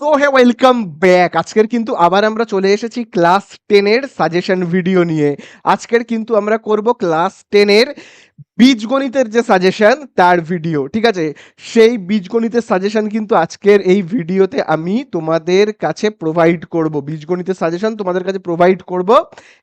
So hey welcome back আজকের কিন্তু আবার আমরা চলে এসেছি ক্লাস টেনের সাজেশন ভিডিও নিয়ে। আজকের কিন্তু আমরা করব ক্লাস টেনের বীজগণিতের যে সাজেশন তার ভিডিও ঠিক আছে? সেই বীজগণিতের সাজেশন কিন্তু আজকের এই ভিডিওতে আমি তোমাদের কাছে প্রোভাইড করব। বীজগণিতের সাজেশন তোমাদের কাছে প্রোভাইড করব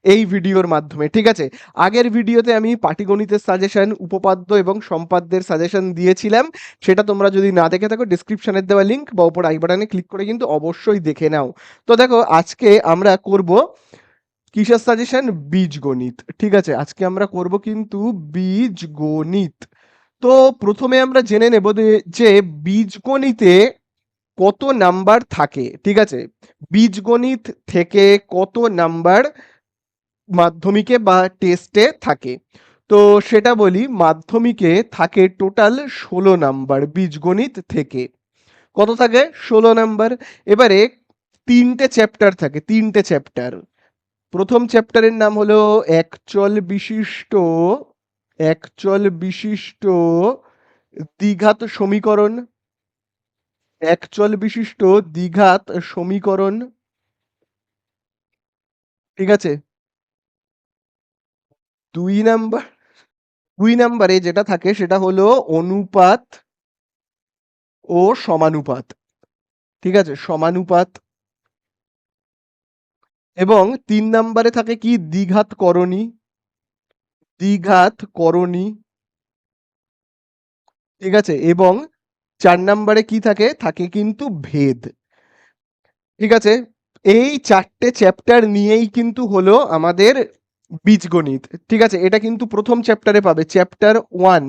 এই ভিডিওর মাধ্যমে, ঠিক আছে? আগের ভিডিওতে আমি পাটিগণিতের সাজেশন উপপাদ্য এবং সম্পাদ্যের সাজেশন দিয়েছিলাম। সেটা তোমরা যদি না দেখে থাকো ডিসক্রিপশনের দেওয়া লিঙ্ক বা উপর আই বাটনে ক্লিক করে কিন্তু অবশ্যই দেখে নাও। তো দেখো, আজকে আমরা করব কিসের সাজেশন বীজগণিত ঠিক আছে, আজকে আমরা করব কিন্তু বীজগণিত তো প্রথমে আমরা জেনে নেব যে- বীজগণিতে কত নাম্বার থাকে। ঠিক আছে বীজগণিত থেকে কত নাম্বার মাধ্যমিকে বা টেস্টে থাকে? তো সেটা বলি, মাধ্যমিকে থাকে টোটাল ষোলো নাম্বার বীজগণিত থেকে। কত থাকে? ষোলো নাম্বার। এবারে তিনটে চ্যাপ্টার থাকে, তিনটে চ্যাপ্টার প্রথম চ্যাপ্টারের নাম হলো একচল বিশিষ্ট একচল বিশিষ্ট দ্বিঘাত সমীকরণ, একচল বিশিষ্ট দ্বিঘাত সমীকরণ। ঠিক আছে? দুই নাম্বার, দুই নাম্বারে যেটা থাকে সেটা হলো অনুপাত ও সমানুপাত। ঠিক আছে? সমানুপাত এবং তিন নাম্বারে থাকে কি? দ্বিঘাত করণী। দ্বিঘাত করণী। ঠিক আছে? এবং চার নাম্বারে কি থাকে? থাকে কিন্তু ভেদ। ঠিক আছে? এই চারটে চ্যাপ্টার নিয়েই কিন্তু হলো আমাদের বীজগণিত। ঠিক আছে? এটা কিন্তু প্রথম চ্যাপ্টারে পাবে। চ্যাপ্টার ওয়ান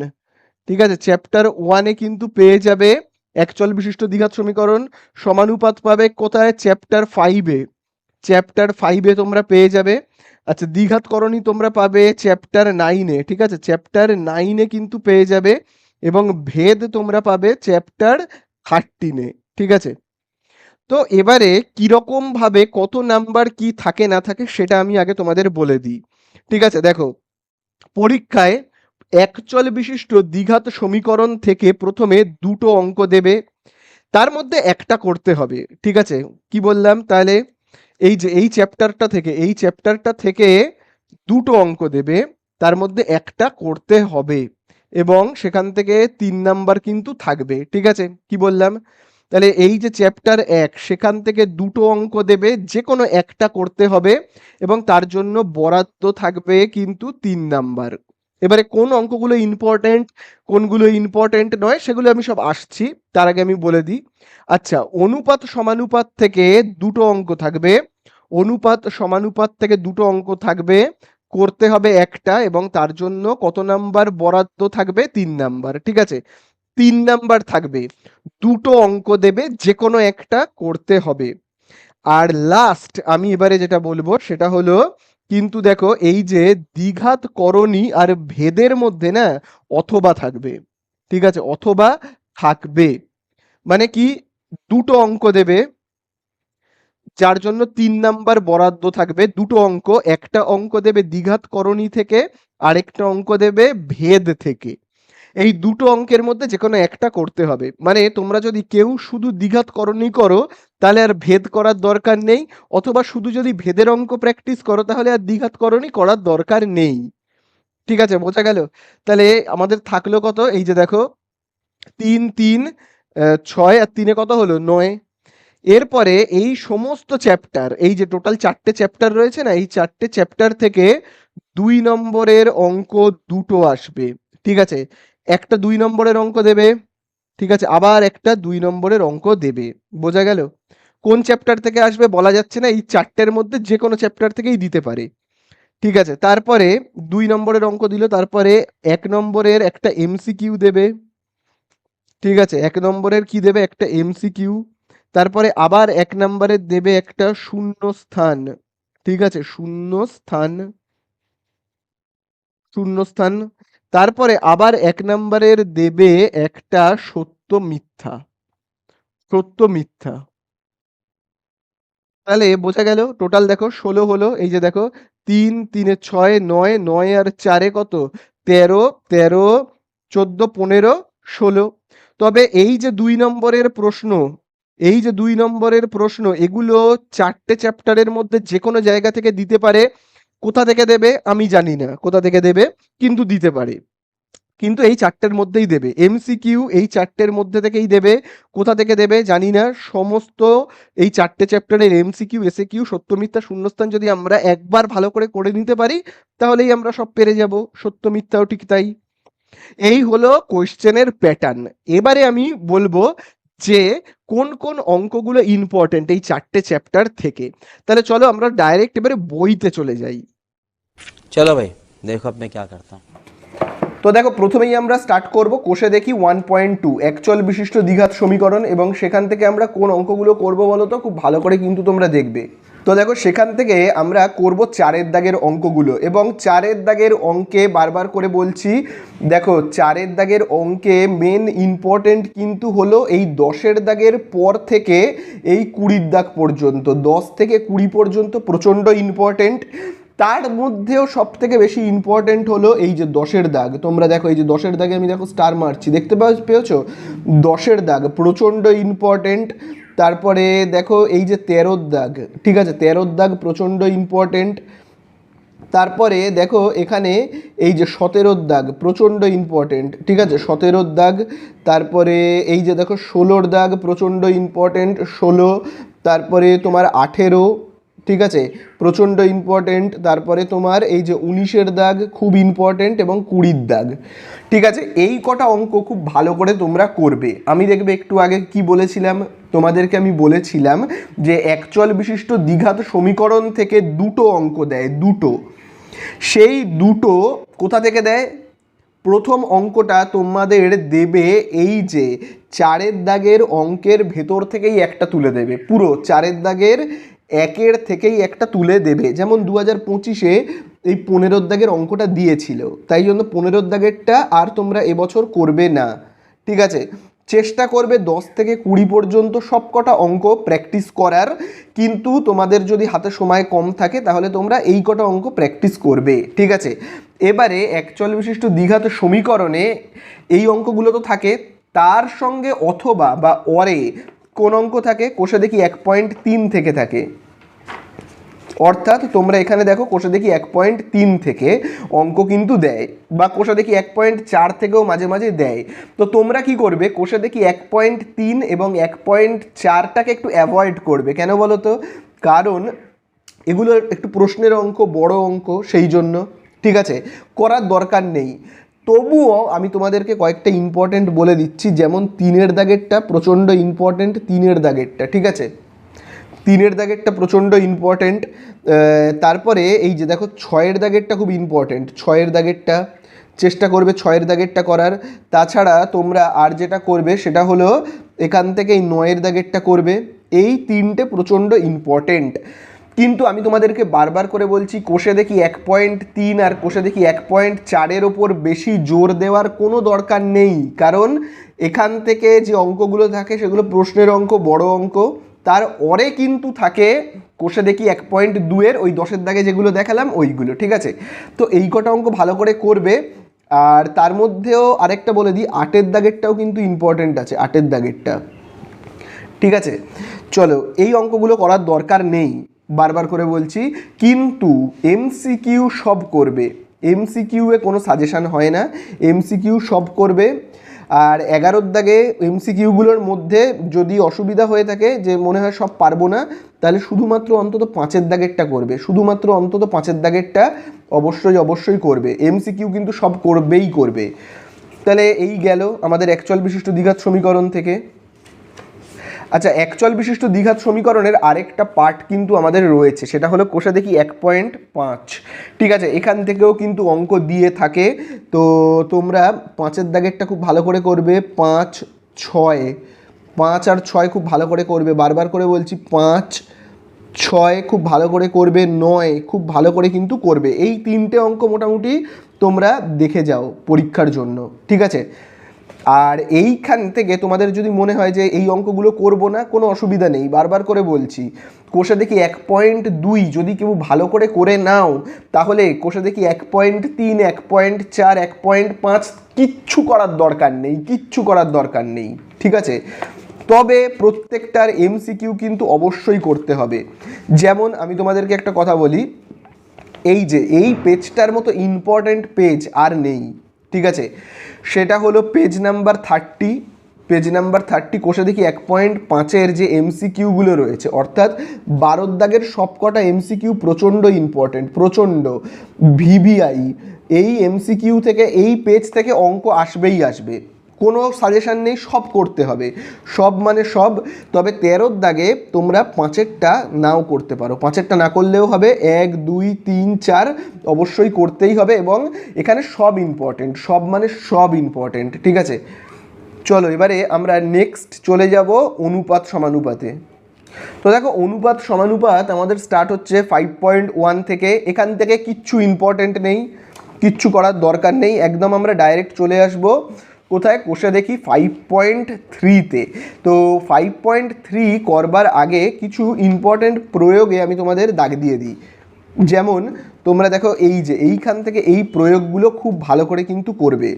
ঠিক আছে? চ্যাপ্টার ওয়ানে কিন্তু পেয়ে যাবে একচল বিশিষ্ট দ্বিঘাত সমীকরণ। সমানুপাত পাবে কোথায়? চ্যাপ্টার ফাইভে চ্যাপ্টার ফাইভে তোমরা পেয়ে যাবে। আচ্ছা দ্বিঘাত করণী তোমরা পাবে চ্যাপ্টার নাইনে ঠিক আছে? চ্যাপ্টার নাইনে কিন্তু পেয়ে যাবে এবং ভেদ তোমরা পাবে চ্যাপ্টার থার্টিনে ঠিক আছে? তো এবারে কীরকম ভাবে কত নাম্বার কি থাকে না থাকে সেটা আমি আগে তোমাদের বলে দিই। ঠিক আছে? দেখো, পরীক্ষায় একচল বিশিষ্ট দ্বিঘাত সমীকরণ থেকে প্রথমে দুটো অঙ্ক দেবে, তার মধ্যে একটা করতে হবে, ঠিক আছে? কি বললাম তাহলে? এই যে, এই চ্যাপ্টারটা থেকে, এই চ্যাপ্টারটা থেকে দুটো অঙ্ক দেবে, তার মধ্যে একটা করতে হবে এবং সেখান থেকে তিন নাম্বার কিন্তু থাকবে, ঠিক আছে? কি বললাম? তাহলে এই যে চ্যাপ্টার এক, সেখান থেকে দুটো অঙ্ক দেবে যে কোনো একটা করতে হবে এবং তার জন্য বরাদ্দ থাকবে কিন্তু তিন নাম্বার। এবারে কোন অঙ্কগুলো ইম্পর্ট্যান্ট কোনগুলো ইম্পর্ট্যান্ট নয়, সেগুলো আমি সব আসছি, তার আগে আমি বলে দিই। আচ্ছা অনুপাত সমানুপাত থেকে দুটো অঙ্ক থাকবে অনুপাত সমানুপাত থেকে দুটো অঙ্ক থাকবে। করতে হবে একটা এবং তার জন্য কত নাম্বার বরাদ্দ থাকবে? তিন নাম্বার, ঠিক আছে? তিন নাম্বার থাকবে। দুটো অঙ্ক দেবে যে কোনো একটা করতে হবে। আর লাস্ট আমি এবারে যেটা বলব, সেটা হলো, কিন্তু দেখো, এই যে দ্বিঘাত করণী আর ভেদের মধ্যে না, অথবা থাকবে। ঠিক আছে? অথবা থাকবে। মানে কি? দুটো অঙ্ক দেবে। যার জন্য তিন নাম্বার বরাদ্দ থাকবে। দুটো অঙ্ক, একটা অঙ্ক দেবে দ্বিঘাত করণী থেকে, আরেকটা অঙ্ক দেবে ভেদ থেকে। এই দুটো অঙ্কের মধ্যে যে কোনো একটা করতে হবে। মানে তোমরা যদি কেউ শুধু দ্বিঘাত করণী করো, তাহলে আর ভেদ করার দরকার নেই, অথবা শুধু যদি ভেদের অঙ্ক প্র্যাকটিস করো, তাহলে আর দ্বিঘাত করণী করার দরকার নেই। ঠিক আছে, বোঝা গেল? তাহলে আমাদের থাকল কত? এই যে দেখো, তিন তিন ছয়, আর তিনে কত হলো? নয়। এরপরে এই সমস্ত চ্যাপ্টার এই যে টোটাল চারটে চ্যাপ্টার রয়েছে না, এই চারটে চ্যাপ্টার থেকে দুই নম্বরের অঙ্ক দুটো আসবে, ঠিক আছে? একটা দুই নম্বরের অঙ্ক দেবে, ঠিক আছে? আবার একটা দুই নম্বরের অঙ্ক দেবে, বোঝা গেল? কোন চ্যাপ্টার থেকে আসবে বলা যাচ্ছে না, এই চারটের মধ্যে যে কোনো চ্যাপ্টার থেকেই দিতে পারে, ঠিক আছে? তারপরে দুই নম্বরের অঙ্ক দিল, তারপরে এক নম্বরের একটা এমসিকিউ দেবে, ঠিক আছে? এক নম্বরের কি দেবে? একটা এমসিকিউ তারপরে আবার এক নম্বরের দেবে একটা শূন্য স্থান ঠিক আছে শূন্য স্থান শূন্য স্থান তারপরে আবার এক নম্বরের দেবে একটা সত্য মিথ্যা। সত্য মিথ্যা। তাহলে বোঝা গেল, টোটাল দেখো ষোলো হলো, এই যে দেখো, তিন, তিনে ছয়, নয় নয় আর চারে কত? তেরো তেরো, চোদ্দ, পনেরো, ষোলো। তবে এই যে দুই নম্বরের প্রশ্ন এই যে দুই নম্বরের প্রশ্ন, এগুলো চারটে চ্যাপ্টারের মধ্যে যে কোনো জায়গা থেকে দিতে পারে, কোথা থেকে দেবে আমি জানি না, কোথা থেকে দেবে কিন্তু দিতে পারে। কিন্তু এই চারটের মধ্যেই দেবে এমসিকিউ এই চারটের মধ্যে থেকেই দেবে, কোথা থেকে দেবে জানি না, সমস্ত এই চারটে চ্যাপ্টারের এমসিকিউ এসে কিউ সত্য, মিথ্যা, শূন্যস্থান যদি আমরা একবার ভালো করে করে নিতে পারি, তাহলেই আমরা সব পেরে যাব, সত্য, মিথ্যাও ঠিক তাই। এই হলো কোয়েশ্চেনের প্যাটার্ন এবারে আমি বলব যে কোন কোন অঙ্কগুলো ইম্পর্টেন্ট এই চারটে চ্যাপ্টার থেকে। তাহলে চলো আমরা ডাইরেক্ট এবারে বইতে চলে যাই। চলো ভাই দেখো আপনি ক্যা করতাম। তো দেখো প্রথমেই আমরা স্টার্ট করব কোষে দেখি ওয়ান পয়েন্ট টু অ্যাকচুয়াল বিশিষ্ট দ্বিঘাত সমীকরণ এবং সেখান থেকে আমরা কোন অঙ্কগুলো করব বলো তো? খুব ভালো করে কিন্তু তোমরা দেখবে। তো দেখো, সেখান থেকে আমরা করব চারের দাগের অঙ্কগুলো এবং চারের দাগের অঙ্কে বারবার করে বলছি, দেখো, চারের দাগের অঙ্কে মেন ইম্পর্টেন্ট কিন্তু হলো এই দশের দাগের পর থেকে এই কুড়ির দাগ পর্যন্ত। দশ থেকে কুড়ি পর্যন্ত প্রচণ্ড ইম্পর্টেন্ট তার মধ্যেও সব থেকে বেশি ইম্পর্টেন্ট হলো এই যে দশের দাগ। তোমরা দেখো, এই যে দশের দাগে আমি দেখো স্টার মারছি। দেখতে পেয়েছ? দশের দাগ প্রচণ্ড ইম্পর্টেন্ট তারপরে দেখো এই যে তেরোর দাগ, ঠিক আছে, তেরোর দাগ প্রচণ্ড ইম্পর্টেন্ট তারপরে দেখো এখানে এই যে সতেরোর দাগ প্রচণ্ড ইম্পর্টেন্ট ঠিক আছে, সতেরোর দাগ। তারপরে এই যে দেখো ষোলোর দাগ প্রচণ্ড ইম্পর্টেন্ট ষোলো। তারপরে তোমার আঠেরো। ঠিক আছে? প্রচণ্ড ইম্পর্টেন্ট তারপরে তোমার এই যে উনিশের দাগ খুব ইম্পর্টেন্ট এবং কুড়ির দাগ। ঠিক আছে? এই কটা অঙ্ক খুব ভালো করে তোমরা করবে। আমি দেখবে একটু আগে কি বলেছিলাম? তোমাদেরকে আমি বলেছিলাম যে একচল বিশিষ্ট দ্বিঘাত সমীকরণ থেকে দুটো অঙ্ক দেয়, দুটো। সেই দুটো কোথা থেকে দেয়? প্রথম অঙ্কটা তোমাদের দেবে এই যে চারের দাগের অঙ্কের ভেতর থেকেই একটা তুলে দেবে, পুরো চারের দাগের একের থেকেই একটা তুলে দেবে। যেমন দু হাজার পঁচিশে এই পনেরোর দাগের অঙ্কটা দিয়েছিল। তাই জন্য পনেরোর দাগেরটা আর তোমরা এবছর করবে না। ঠিক আছে? চেষ্টা করবে দশ থেকে কুড়ি পর্যন্ত সব কটা অঙ্ক প্র্যাকটিস করার। কিন্তু তোমাদের যদি হাতে সময় কম থাকে, তাহলে তোমরা এই কটা অঙ্ক প্র্যাকটিস করবে। ঠিক আছে? এবারে একচল বিশিষ্ট দ্বিঘাত সমীকরণে এই অঙ্কগুলো তো থাকে। তার সঙ্গে অথবা বা অরে কোন অঙ্ক থাকে? কোষে দেখি এক পয়েন্ট তিন থেকে থাকে। অর্থাৎ তোমরা এখানে দেখো কোষা দেখি এক পয়েন্ট তিন থেকে অঙ্ক কিন্তু দেয়, বা কোষা দেখি এক পয়েন্ট চার থেকেও মাঝে মাঝে দেয়। তো তোমরা কি করবে, কোষা দেখি এক পয়েন্ট তিন এবং এক পয়েন্ট চারটাকে একটু অ্যাভয়েড করবে। কেন বলো তো কারণ এগুলো একটু প্রশ্নের অঙ্ক, বড় অঙ্ক, সেই জন্য। ঠিক আছে? করার দরকার নেই। তবুও আমি তোমাদেরকে কয়েকটা ইম্পর্টেন্ট বলে দিচ্ছি, যেমন তিনের দাগেরটা প্রচণ্ড ইম্পর্টেন্ট তিনের দাগেরটা। ঠিক আছে? তিনের দাগেরটা প্রচণ্ড ইম্পর্টেন্ট তারপরে এই যে দেখো ছয়ের দাগেরটা খুব ইম্পর্টেন্ট ছয়ের দাগেরটা, চেষ্টা করবে ছয়ের দাগেরটা করার। তাছাড়া তোমরা আর যেটা করবে সেটা হলো এখান থেকে এই নয়ের দাগেরটা করবে। এই তিনটে প্রচণ্ড ইম্পর্টেন্ট কিন্তু আমি তোমাদেরকে বারবার করে বলছি, কোষে দেখি এক পয়েন্ট তিন আর কোষে দেখি এক পয়েন্ট চারের ওপর বেশি জোর দেওয়ার কোনো দরকার নেই। কারণ এখান থেকে যে অঙ্কগুলো থাকে সেগুলো প্রশ্নের অঙ্ক, বড় অঙ্ক। তার অরে কিন্তু থাকে কোষে দেখি এক পয়েন্ট দুয়ের, ওই দশের দাগে যেগুলো দেখালাম ওইগুলো, ঠিক আছে? তো এই কটা অঙ্ক ভালো করে করবে। আর তার মধ্যেও আরেকটা বলে দিই, আটের দাগেরটাও কিন্তু ইম্পর্টেন্ট আছে, আটের দাগেরটা। ঠিক আছে? চলো, এই অঙ্কগুলো করার দরকার নেই। বারবার করে বলছি, কিন্তু এমসিকিউ সব করবে। এমসিকিউ এ কোনো সাজেশান হয় না। এমসিকিউ সব করবে। আর এগারোর দাগে এমসিকিউগুলোর মধ্যে যদি অসুবিধা হয়ে থাকে, যে মনে হয় সব পারব না, তাহলে শুধুমাত্র অন্তত পাঁচের দাগেরটা করবে। শুধুমাত্র অন্তত পাঁচের দাগেরটা অবশ্যই অবশ্যই করবে। এমসিকিউ কিন্তু সব করবেই করবে। তাহলে এই গেল আমাদের অ্যাকচুয়াল বিশিষ্ট দ্বিঘাত সমীকরণ থেকে। আচ্ছা একচল বিশিষ্ট দ্বিঘাত সমীকরণের আরেকটা পার্ট কিন্তু আমাদের রয়েছে, সেটা হলো কোষা দেখি এক পয়েন্ট পাঁচ। ঠিক আছে, এখান থেকেও কিন্তু অঙ্ক দিয়ে থাকে, তো তোমরা পাঁচের দাগেরটা খুব ভালো করে করবে, পাঁচ ছয়। পাঁচ আর ছয় খুব ভালো করে করবে, বারবার করে বলছি পাঁচ ছয় খুব ভালো করে করবে, নয় খুব ভালো করে কিন্তু করবে। এই তিনটে অঙ্ক মোটামুটি তোমরা দেখে যাও পরীক্ষার জন্য, ঠিক আছে? আর এইখান থেকে তোমাদের যদি মনে হয় যে এই অঙ্কগুলো করব না, কোনো অসুবিধা নেই। বারবার করে বলছি, কোষে দেখি এক পয়েন্ট দুই যদি কেউ ভালো করে করে নাও, তাহলে কোষে দেখি এক পয়েন্ট তিন, এক পয়েন্ট চার, এক পয়েন্ট পাঁচ কিচ্ছু করার দরকার নেই, কিচ্ছু করার দরকার নেই, ঠিক আছে? তবে প্রত্যেকটার এমসিকিউ কিন্তু অবশ্যই করতে হবে। যেমন আমি তোমাদেরকে একটা কথা বলি, এই যে এই পেজটার মতো ইম্পর্ট্যান্ট পেজ আর নেই। ঠিক আছে? সেটা হলো page number thirty page number thirty কোষে দেখি এক পয়েন্ট পাঁচের যে এমসিকিউগুলো রয়েছে, অর্থাৎ বারোর দাগের সবকটা এমসিকিউ প্রচণ্ড ইম্পর্টেন্ট প্রচণ্ড ভিভিআই এই এমসিকিউ থেকে, এই পেজ থেকে অঙ্ক আসবেই আসবে। কোনো সাজেশান নেই, সব করতে হবে। সব মানে সব, তবে তেরোর দাগে তোমরা পাঁচেরটা নাও করতে পারো। পাঁচেরটা না করলেও হবে, এক, দুই, তিন, চার অবশ্যই করতেই হবে এবং এখানে সব ইম্পর্টেন্ট সব মানে সব ইম্পর্টেন্ট ঠিক আছে? চলো, এবারে আমরা নেক্সট চলে যাব অনুপাত সমানুপাতে। তো দেখো, অনুপাত সমানুপাত আমাদের স্টার্ট হচ্ছে ফাইভ পয়েন্ট ওয়ান থেকে, এখান থেকে কিচ্ছু ইম্পর্টেন্ট নেই, কিচ্ছু করার দরকার নেই, একদম আমরা ডাইরেক্ট চলে আসব। কোথায়? কোষে দেখি ফাইভ পয়েন্ট থ্রিতে তো। ফাইভ পয়েন্ট থ্রি করবার আগে কিছু ইম্পর্ট্যান্ট প্রয়োগে আমি তোমাদের দাগ দিয়ে দিই। যেমন, তোমরা দেখো এই যে, এইখান থেকে এই প্রয়োগগুলো খুব ভালো করে কিন্তু করবে।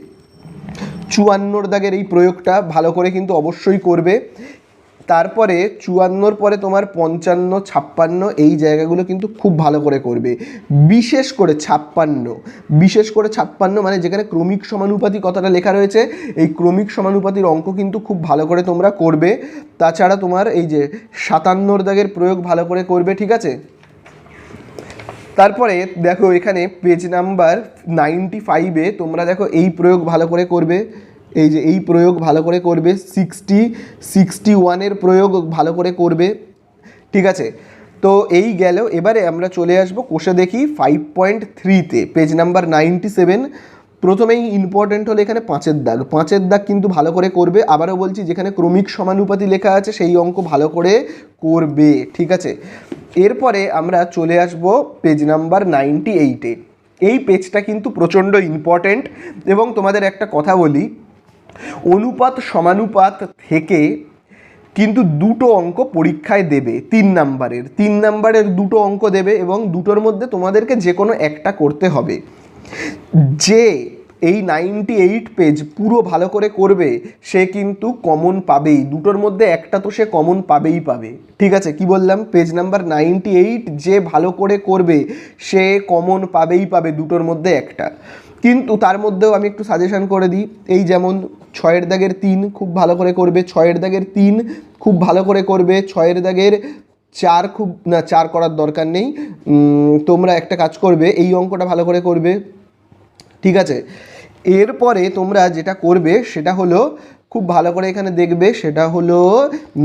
চুয়ান্নর দাগের এই প্রয়োগটা ভালো করে কিন্তু অবশ্যই করবে। তারপরে চুয়ান্নর পরে তোমার পঞ্চান্ন, ছাপ্পান্ন, এই জায়গাগুলো কিন্তু খুব ভালো করে করবে। বিশেষ করে ছাপ্পান্ন। বিশেষ করে ছাপ্পান্ন মানে যেখানে ক্রমিক সমানুপাতি কথাটা লেখা রয়েছে, এই ক্রমিক সমানুপাতির অঙ্ক কিন্তু খুব ভালো করে তোমরা করবে। তাছাড়া তোমার এই যে সাতান্নর দাগের প্রয়োগ ভালো করে করবে, ঠিক আছে? তারপরে দেখো এখানে পেজ নাম্বার নাইনটি ফাইভে তোমরা দেখো এই প্রয়োগ ভালো করে করবে। এই যে এই প্রয়োগ ভালো করে করবে সিক্সটি সিক্সটি ওয়ানের প্রয়োগ ভালো করে করবে, ঠিক আছে? তো এই গেল, এবারে আমরা চলে আসব, কোষে দেখি ফাইভ পয়েন্ট থ্রিতে পেজ নাম্বার নাইনটি সেভেন প্রথমেই ইম্পর্টেন্ট হলো এখানে পাঁচের দাগ। পাঁচের দাগ কিন্তু ভালো করে করবে, আবারও বলছি যেখানে ক্রমিক সমানুপাতি লেখা আছে, সেই অঙ্ক ভালো করে করবে, ঠিক আছে? এরপরে আমরা চলে আসব পেজ নাম্বার নাইনটি এইটে এই পেজটা কিন্তু প্রচণ্ড ইম্পর্ট্যান্ট এবং তোমাদের একটা কথা বলি অনুপাত সমানুপাত থেকে কিন্তু দুটো অঙ্ক পরীক্ষায় দেবে, তিন নাম্বারের। তিন নাম্বারের দুটো অঙ্ক দেবে এবং দুটোর মধ্যে তোমাদেরকে যে কোনো একটা করতে হবে। যে এই নাইনটি এইট পেজ পুরো ভালো করে করবে, সে কিন্তু কমন পাবেই। দুটোর মধ্যে একটা তো সে কমন পাবেই পাবে। ঠিক আছে? কি বললাম? পেজ নাম্বার নাইনটি এইট যে ভালো করে করবে, সে কমন পাবেই পাবে দুটোর মধ্যে একটা। কিন্তু তার মধ্যেও আমি একটু সাজেশান করে দিই। এই যেমন ছয়ের দাগের তিন খুব ভালো করে করবে, ছয়ের দাগের তিন খুব ভালো করে করবে, ছয়ের দাগের চার খুব, না, চার করার দরকার নেই। তোমরা একটা কাজ করবে, এই অঙ্কটা ভালো করে করবে। ঠিক আছে? এরপরে তোমরা যেটা করবে, সেটা হলো খুব ভালো করে এখানে দেখবে, সেটা হলো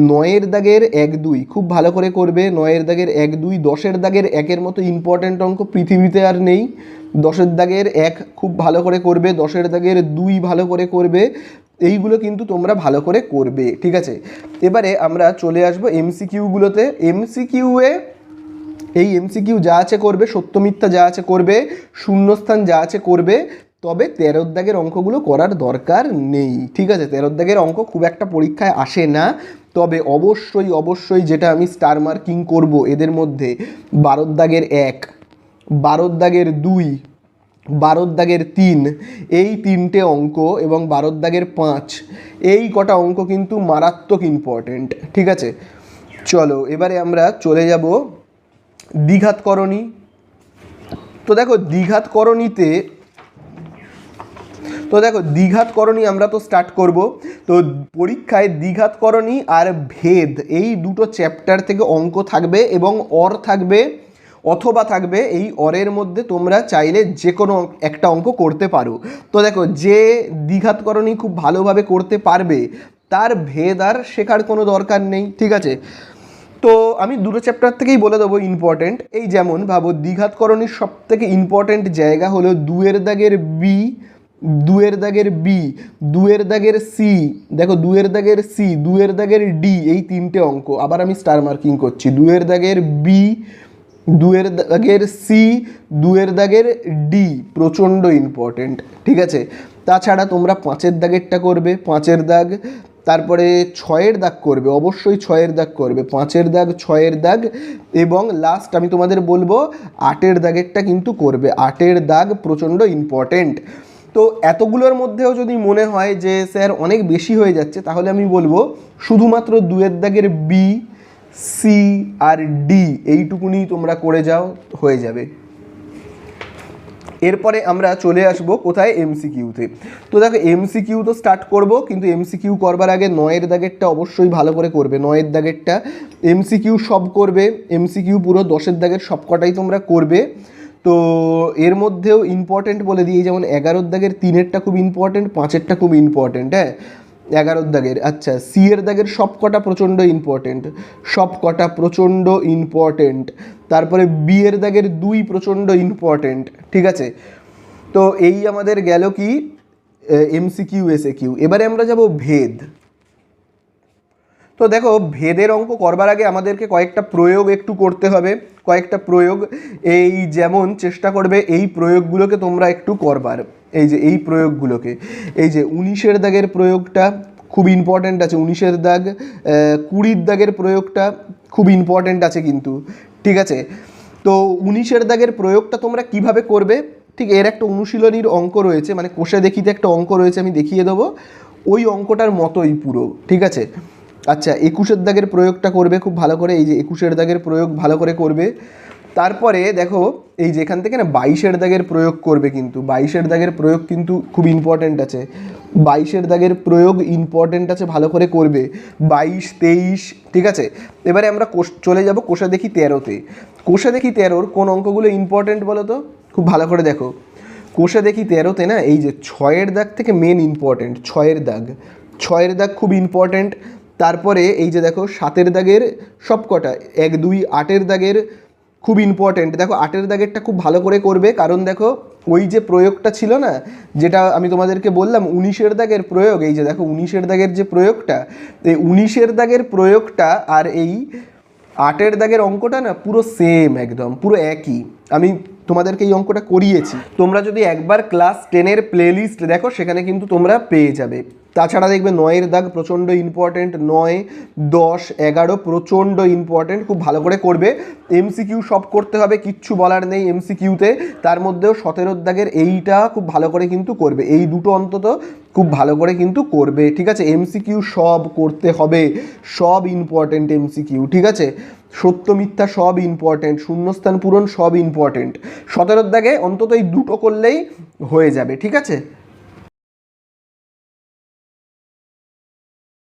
নয়ের দাগের এক দুই। খুব ভালো করে করবে, নয়ের দাগের এক দুই, দশের দাগের একের মতো ইম্পর্ট্যান্ট অঙ্ক পৃথিবীতে আর নেই। দশের দাগের এক খুব ভালো করে করবে, দশের দাগের দুই ভালো করে করবে, এইগুলো কিন্তু তোমরা ভালো করে করবে, ঠিক আছে? এবারে আমরা চলে আসব এমসিকিউগুলোতে এমসিকিউয়ে এই এমসিকিউ যা আছে করবে, সত্য মিথ্যা যা আছে করবে, শূন্যস্থান যা আছে করবে, তবে তেরোর দাগের অঙ্কগুলো করার দরকার নেই, ঠিক আছে? তেরোর দাগের অঙ্ক খুব একটা পরীক্ষায় আসে না, তবে অবশ্যই অবশ্যই যেটা আমি স্টার মার্কিং করব এদের মধ্যে, বারোর দাগের এক। বারোর দাগের দুই, বারোর দাগের তিন, এই তিনটে অঙ্ক এবং বারোর দাগের পাঁচ, এই কটা অঙ্ক কিন্তু মারাত্মক ইম্পর্টেন্ট ঠিক আছে? চলো, এবারে আমরা চলে যাব দ্বিঘাতকরণী। তো দেখো, দ্বিঘাতকরণীতে, তো দেখো, দ্বিঘাতকরণী আমরা তো স্টার্ট করব। তো পরীক্ষায় দ্বিঘাতকরণী আর ভেদ, এই দুটো চ্যাপ্টার থেকে অঙ্ক থাকবে এবং অর থাকবে অথবা থাকবে এই অরের মধ্যে তোমরা চাইলে যে কোনো একটা অঙ্ক করতে পারো। তো দেখো, যে দ্বিঘাতকরণী খুব ভালোভাবে করতে পারবে, তার ভেদ আর শেখার কোনো দরকার নেই, ঠিক আছে? তো আমি দুটো চ্যাপ্টার থেকেই বলে দেবো ইম্পর্টেন্ট এই যেমন, ভাবো, দ্বিঘাতকরণীর সব থেকে ইম্পর্টেন্ট জায়গা হলো দুয়ের দাগের বি দুয়ের দাগের বি দুয়ের দাগের সি দেখো, দুয়ের দাগের সি দুয়ের দাগের ডি এই তিনটে অঙ্ক। আবার আমি স্টার মার্কিং করছি। দুয়ের দাগের বি দুয়ের দাগের সি, দুয়ের দাগের ডি, প্রচণ্ড ইম্পর্টেন্ট ঠিক আছে? তাছাড়া তোমরা পাঁচের দাগেরটা করবে, পাঁচের দাগ, তারপরে ছয়ের দাগ করবে, অবশ্যই ছয়ের দাগ করবে, পাঁচের দাগ, ছয়ের দাগ, এবং লাস্ট আমি তোমাদের বলব, আটের দাগেরটা কিন্তু করবে, আটের দাগ প্রচণ্ড ইম্পর্টেন্ট তো এতগুলোর মধ্যেও যদি মনে হয় যে, স্যার অনেক বেশি হয়ে যাচ্ছে, তাহলে আমি বলব, শুধুমাত্র দুয়ের দাগের বি সি আর ডি এইটুকুনি তোমরা করে যাও, হয়ে যাবে। এরপরে আমরা চলে আসব কোথায়? এমসিকিউতে তো দেখো এমসিকিউ তো স্টার্ট করব, কিন্তু এমসিকিউ করবার আগে নয়ের দাগেরটা অবশ্যই ভালো করে করবে। নয়ের দাগেরটা এমসিকিউ সব করবে এমসিকিউ পুরো দশের দাগের সবকটাই তোমরা করবে। তো এর মধ্যেও ইম্পর্টেন্ট বলে দিই, যেমন এগারোর দাগের তিনেরটা খুব ইম্পর্টেন্ট পাঁচেরটা খুব ইম্পর্টেন্ট হ্যাঁ? এগারোর দাগের আচ্ছা সি এর দাগের সব কটা প্রচণ্ড ইম্পর্টেন্ট সব কটা প্রচণ্ড ইম্পর্টেন্ট তারপরে বি এর দাগের দুই প্রচণ্ড ইম্পর্টেন্ট ঠিক আছে? তো এই আমাদের গেল কি? এমসিকিউ এসে কিউ এবারে আমরা যাব ভেদ। তো দেখো, ভেদের অঙ্ক করবার আগে আমাদেরকে কয়েকটা প্রয়োগ একটু করতে হবে, কয়েকটা প্রয়োগ, এই যেমন চেষ্টা করবে, এই প্রয়োগগুলোকে তোমরা একটু করবার। এই যে এই প্রয়োগগুলোকে, এই যে উনিশের দাগের প্রয়োগটা খুব ইম্পর্ট্যান্ট আছে, উনিশের দাগ কুড়ির দাগের প্রয়োগটা খুব ইম্পর্ট্যান্ট আছে কিন্তু, ঠিক আছে? তো উনিশের দাগের প্রয়োগটা তোমরা কীভাবে করবে? ঠিক এর একটা অনুশীলনীর অঙ্ক রয়েছে মানে কোষে দেখিতে একটা অঙ্ক রয়েছে, আমি দেখিয়ে দেবো। ওই অঙ্কটার মতোই পুরো, ঠিক আছে? আচ্ছা একুশের দাগের প্রয়োগটা করবে খুব ভালো করে, এই যে একুশের দাগের প্রয়োগ ভালো করে করবে। তারপরে দেখো, এই যেখান থেকে না বাইশের দাগের প্রয়োগ করবে কিন্তু। বাইশের দাগের প্রয়োগ কিন্তু খুব ইম্পর্ট্যান্ট আছে। বাইশের দাগের প্রয়োগ ইম্পর্ট্যান্ট আছে, ভালো করে করবে। বাইশ, তেইশ, ঠিক আছে? এবারে আমরা কোষ, চলে যাব কোষা দেখি তেরোতে। কোষা দেখি তেরোর কোন অঙ্কগুলো ইম্পর্ট্যান্ট বলো তো খুব ভালো করে দেখো। কোষে দেখি তেরোতে না, এই যে ছয়ের দাগ থেকে মেন ইম্পর্ট্যান্ট ছয়ের দাগ। ছয়ের দাগ খুব ইম্পর্ট্যান্ট তারপরে এই যে দেখো, সাতের দাগের সব কটা এক, দুই, আটের দাগের খুব ইম্পর্টেন্ট দেখো, আটের দাগেরটা খুব ভালো করে করবে, কারণ দেখো, ওই যে প্রয়োগটা ছিল না, যেটা আমি তোমাদেরকে বললাম, উনিশের দাগের প্রয়োগ, এই যে দেখো, উনিশের দাগের যে প্রয়োগটা, এই উনিশের দাগের প্রয়োগটা আর এই আটের দাগের অঙ্কটা না পুরো সেম একদম, পুরো একই। আমি তোমাদেরকে এই অঙ্কটা করিয়েছি। তোমরা যদি একবার ক্লাস টেনের প্লেলিস্ট দেখো, সেখানে কিন্তু তোমরা পেয়ে যাবে। তাছাড়া দেখবে নয়ের দাগ প্রচণ্ড ইম্পর্টেন্ট নয়, দশ, এগারো প্রচণ্ড ইম্পর্টেন্ট খুব ভালো করে করবে। এমসিকিউ সব করতে হবে, কিচ্ছু বলার নেই এমসিকিউতে তার মধ্যেও সতেরোর দাগের এইটা খুব ভালো করে কিন্তু করবে। এই দুটো অন্তত খুব ভালো করে কিন্তু করবে, ঠিক আছে? এমসিকিউ সব করতে হবে। সব ইম্পর্টেন্ট এমসিকিউ ঠিক আছে? সত্য, মিথ্যা সব ইম্পর্টেন্ট শূন্যস্থান পূরণ সব ইম্পর্টেন্ট সতেরোর দাগে অন্তত এই দুটো করলেই হয়ে যাবে, ঠিক আছে?